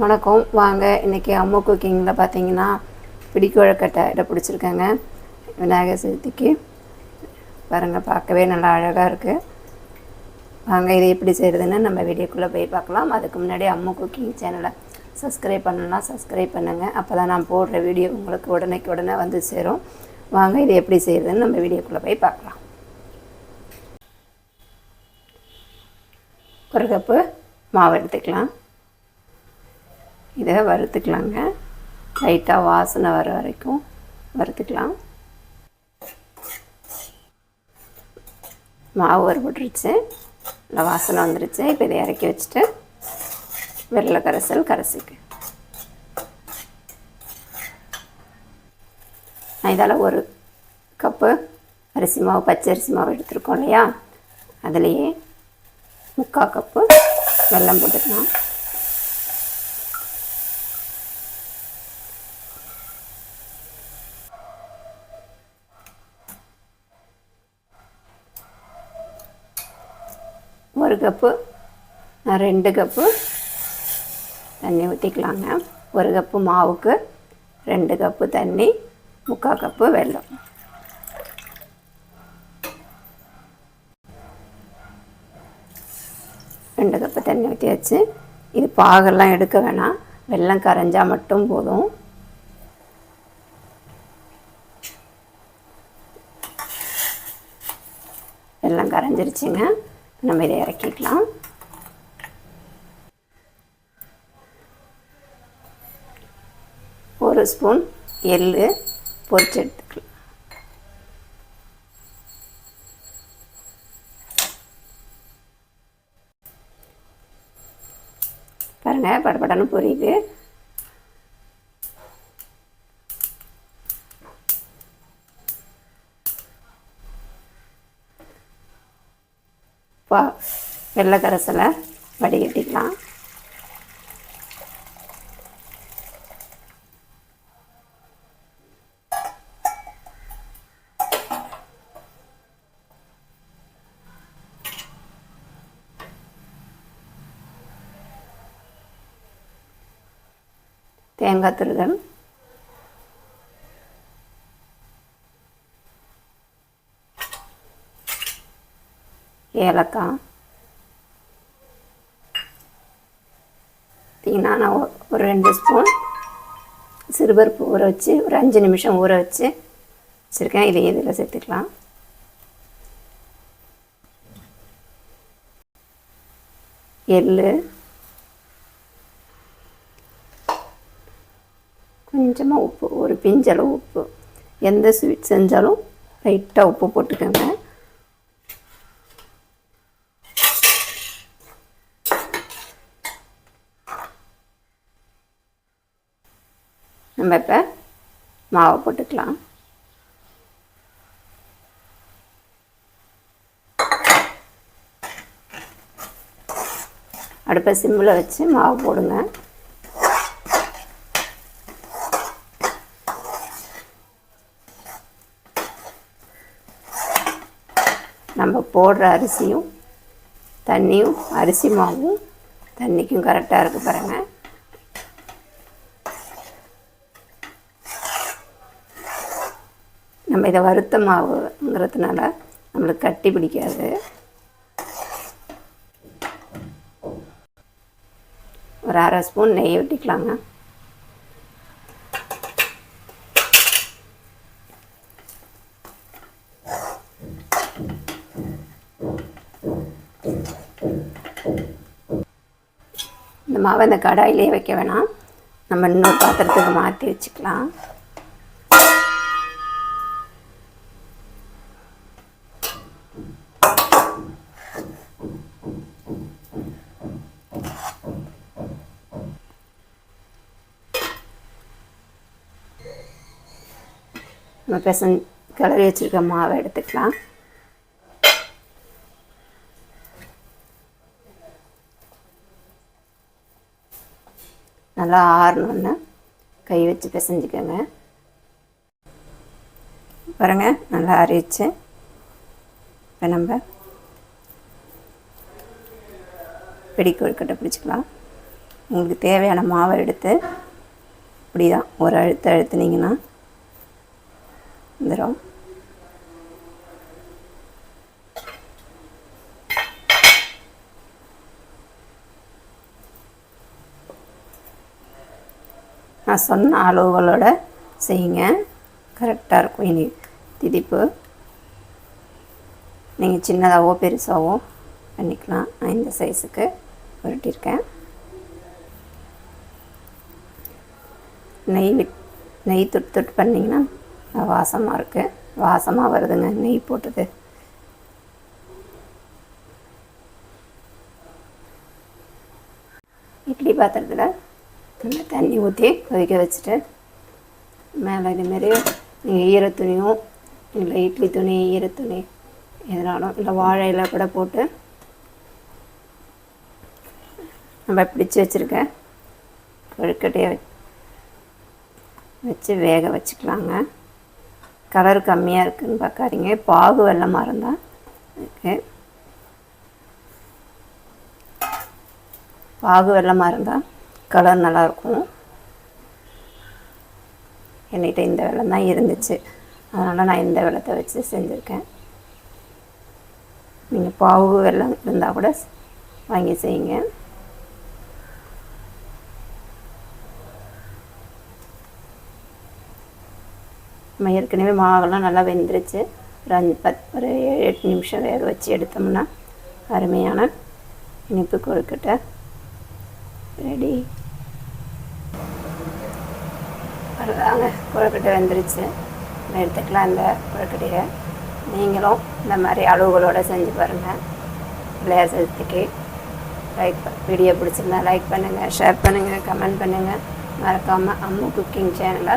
வணக்கம். வாங்க இன்றைக்கி அம்மா குக்கிங்கில் பார்த்தீங்கன்னா பிடிக்குழக்கட்டை இதை பிடிச்சிருக்கேங்க. விநாயகர் சதுர்த்திக்கு. பாருங்கள் பார்க்கவே நல்லா அழகாக இருக்குது வாங்க இது எப்படி செய்கிறதுன்னு நம்ம வீடியோக்குள்ளே போய் பார்க்கலாம். அதுக்கு முன்னாடி அம்மா குக்கிங் சேனலை சப்ஸ்கிரைப் பண்ணலாம் சப்ஸ்கிரைப் பண்ணுங்கள் அப்போ தான் நான் போடுற வீடியோ உங்களுக்கு உடனேக்கு உடனே வந்து சேரும். வாங்க இது எப்படி செய்கிறதுன்னு நம்ம வீடியோக்குள்ளே போய் பார்க்கலாம். ஒரு கப்பு மாவு எடுத்துக்கலாம். இதை வறுத்துக்கலாங்க. லைட்டாக வாசனை வர வரைக்கும் வறுத்துக்கலாம். மாவு வறுபட்டுருச்சு. நல்லா வாசனை வந்துருச்சு. இப்போ இதை இறக்கி வச்சுட்டு வெள்ளை கரைசல் கரைசிக்கு. நான் இதால் ஒரு கப்பு அரிசி மாவு பச்சை அரிசி மாவு எடுத்துருக்கோம் இல்லையா? அதுலேயே முக்கால் கப்பு வெல்லம் போட்டுக்கலாம். ஒரு கப்பு ரெண்டு கப்பு தண்ணி ஊற்றிக்கலாங்க ஒரு கப்பு மாவுக்கு ரெண்டு கப்பு தண்ணி முக்கால் கப்பு வெல்லம். ரெண்டு கப்பு தண்ணி ஊற்றியாச்சு இது பாகெல்லாம் எடுக்க வேணாம். வெல்லம் கரைஞ்சால் மட்டும் போதும். வெல்லம் கரைஞ்சிருச்சுங்க. நம்ம இதை இறக்கிக்கலாம். ஒரு ஸ்பூன் எள்ளு பொரிச்சு எடுத்துக்கலாம். பாருங்கள் படப்படன்னு பொரியுது. வெள்ளை கரைசலை வடிகட்டிக்கலாம். தேங்காய் துருதல் ஏலக்காய் பார்த்தீங்கன்னா நான் ஒரு ரெண்டு ஸ்பூன் சிறுபருப்பு ஊற வச்சு ஒரு அஞ்சு நிமிஷம் ஊற வச்சு வச்சுருக்கேன். இதை இதில் சேர்த்துக்கலாம். எள் கொஞ்சமாக உப்பு ஒரு பிஞ்சளவு உப்பு. எந்த ஸ்வீட் செஞ்சாலும் லைட்டாக உப்பு போட்டுக்கோங்க. நம்ம இப்போ மாவை போட்டுக்கலாம். அடுப்பை சிம்மில் வச்சு மாவு போடுங்க. நம்ம போடுற அரிசியும் தண்ணியும் அரிசி மாவும் தண்ணிக்கும் கரெக்டாக இருக்கு பாருங்கள் நம்ம இதை வறுத்த மாவுங்கிறதுனால நம்மளுக்கு கட்டி பிடிக்காது. ஒரு அரை ஸ்பூன் நெய் ஊற்றிக்கலாங்க இந்த மாவை இந்த கடாயிலே வைக்க வேணாம். நம்ம இன்னொரு பாத்திரத்துக்கு மாற்றி வச்சுக்கலாம். நம்ம பெசன் கிளறி வச்சுருக்க மாவை எடுத்துக்கலாம். நல்லா ஆறணுன்னு கை வச்சு பிசைஞ்சிக்கோங்க. பாருங்க நல்லா அரிச்சு இப்போ நம்ம பிடிக்கொழுக்கட்டை பிடிச்சிக்கலாம். உங்களுக்கு தேவையான மாவை எடுத்து இப்படி தான் ஒரு அழுத்து அழுத்துனீங்கன்னா வந்துடும் நான் சொன்ன அளவுகளோட செய்யுங்க. கரெக்டாக இருக்கும். இனி திதிப்பு. நீங்கள் சின்னதாகவோ பெருசாகவோ பண்ணிக்கலாம். நான் இந்த சைஸுக்கு உருட்டியிருக்கேன் நெய் விட் நெய் தொட்டு தொட்டு பண்ணிங்கன்னா வாசமாக இருக்குது வாசமாக வருதுங்க. நெய் போட்டது இட்லி பாத்திரத்தில் நல்லா தண்ணி ஊற்றி கொதிக்க வச்சுட்டு மேலே இதுமாரி நீங்கள் ஈரத்துணியோ இல்லை இட்லி துணி ஈரத்துணி எதனாலும் இல்லை வாழையில கூட போட்டு நம்ம பிடிச்சி வச்சுருக்கேன் கொழுக்கட்டையை வச்சு வேக வச்சுக்கலாங்க. கலர் கம்மியாக இருக்குதுன்னு பார்க்காதீங்க. பாகு வெள்ளமாக இருந்தால் ஓகே. பாகு வெள்ளமாக இருந்தால் கலர் நல்லாயிருக்கும் என்கிட்ட இந்த வெள்ளம் தான் இருந்துச்சு. அதனால் நான் இந்த வெள்ளத்தை வச்சு செஞ்சுருக்கேன். நீங்கள் பாவு வெள்ளம் இருந்தால் கூட வாங்கி செய்யுங்க. நம்ம ஏற்கனவே மாவெல்லாம் நல்லா வெந்துருச்சு. ஒரு அஞ்சு பத் ஒரு ஏழு எட்டு நிமிஷம் வேக வச்சு எடுத்தோம்னா அருமையான இனிப்பு கொழுக்கட்டை ரெடி. வருதாங்க கொழுக்கட்டை வெந்துருச்சு. நம்ம எடுத்துக்கலாம் இந்த கொழுக்கட்டையை. நீங்களும் இந்த மாதிரி அளவுகளோடு செஞ்சு பாருங்கள் பிள்ளையார் சதுர்த்திக்கு லைக் வீடியோ பிடிச்சிருந்தா லைக் பண்ணுங்கள் ஷேர் பண்ணுங்கள் கமெண்ட் பண்ணுங்கள் மறக்காமல் அம்மு குக்கிங் சேனலை